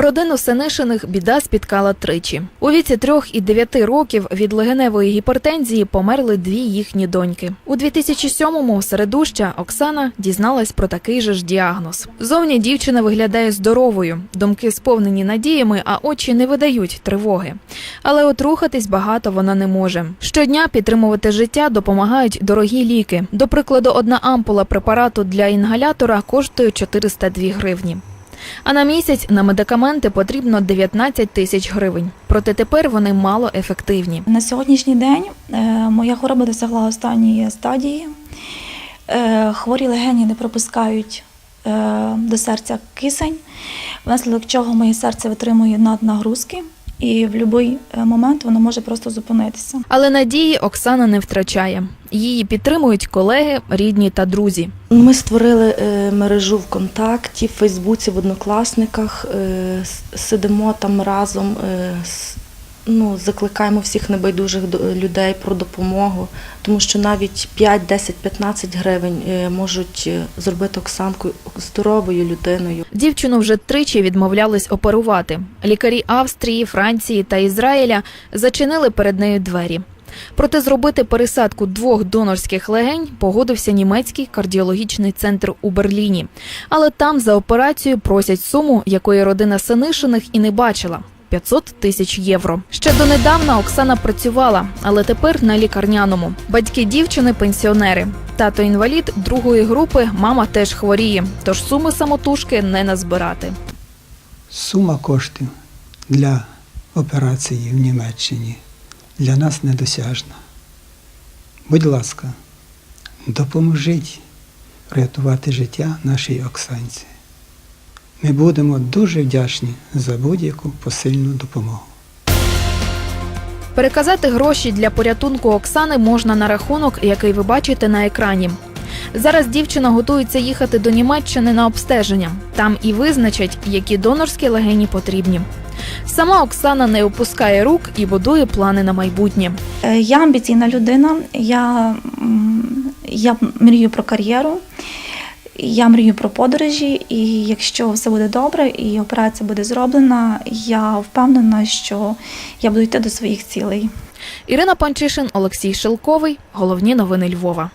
Родину Сенишиних біда спіткала тричі. У віці трьох і дев'яти років від легеневої гіпертензії померли дві їхні доньки. У 2007-му середуща Оксана дізналась про такий же ж діагноз. Зовні дівчина виглядає здоровою, думки сповнені надіями, а очі не видають тривоги. Але от рухатись багато вона не може. Щодня підтримувати життя допомагають дорогі ліки. До прикладу, одна ампула препарату для інгалятора коштує 402 гривні. А на місяць на медикаменти потрібно 19 тисяч гривень. Проте тепер вони мало ефективні. На сьогоднішній день е, моя хвороба досягла останньої стадії. Е, Хворі легені не пропускають е, до серця кисень, внаслідок чого моє серце витримує наднагрузки, і в будь-який момент воно може просто зупинитися. Але надії Оксана не втрачає. Її підтримують колеги, рідні та друзі. Ми створили е, мережу ВКонтакті, в Фейсбуці, в Однокласниках. е, Сидимо там разом, е, с- ну, закликаємо всіх небайдужих людей про допомогу, тому що навіть 5, 10, 15 гривень е, можуть е, зробити Оксанку здоровою людиною. Дівчину вже тричі відмовлялись оперувати. Лікарі Австрії, Франції та Ізраїля зачинили перед нею двері. Проте зробити пересадку двох донорських легень погодився німецький кардіологічний центр у Берліні. Але там за операцію просять суму, якої родина Синишиних і не бачила. 500 тисяч євро. Ще донедавна Оксана працювала, але тепер на лікарняному. Батьки дівчини пенсіонери. Тато інвалід другої групи, мама теж хворіє, тож суми самотужки не назбирати. Сума коштів для операції в Німеччині для нас недосяжна. Будь ласка, допоможіть врятувати життя нашій Оксанці. Ми будемо дуже вдячні за будь-яку посильну допомогу. Переказати гроші для порятунку Оксани можна на рахунок, який ви бачите на екрані. Зараз дівчина готується їхати до Німеччини на обстеження. Там і визначать, які донорські легені потрібні. Сама Оксана не опускає рук і будує плани на майбутнє. Е, Я амбіційна людина, я, я мрію про кар'єру, я мрію про подорожі, і якщо все буде добре і операція буде зроблена, я впевнена, що я буду йти до своїх цілей. Ірина Панчишин, Олексій Шилковий, Головні новини Львова.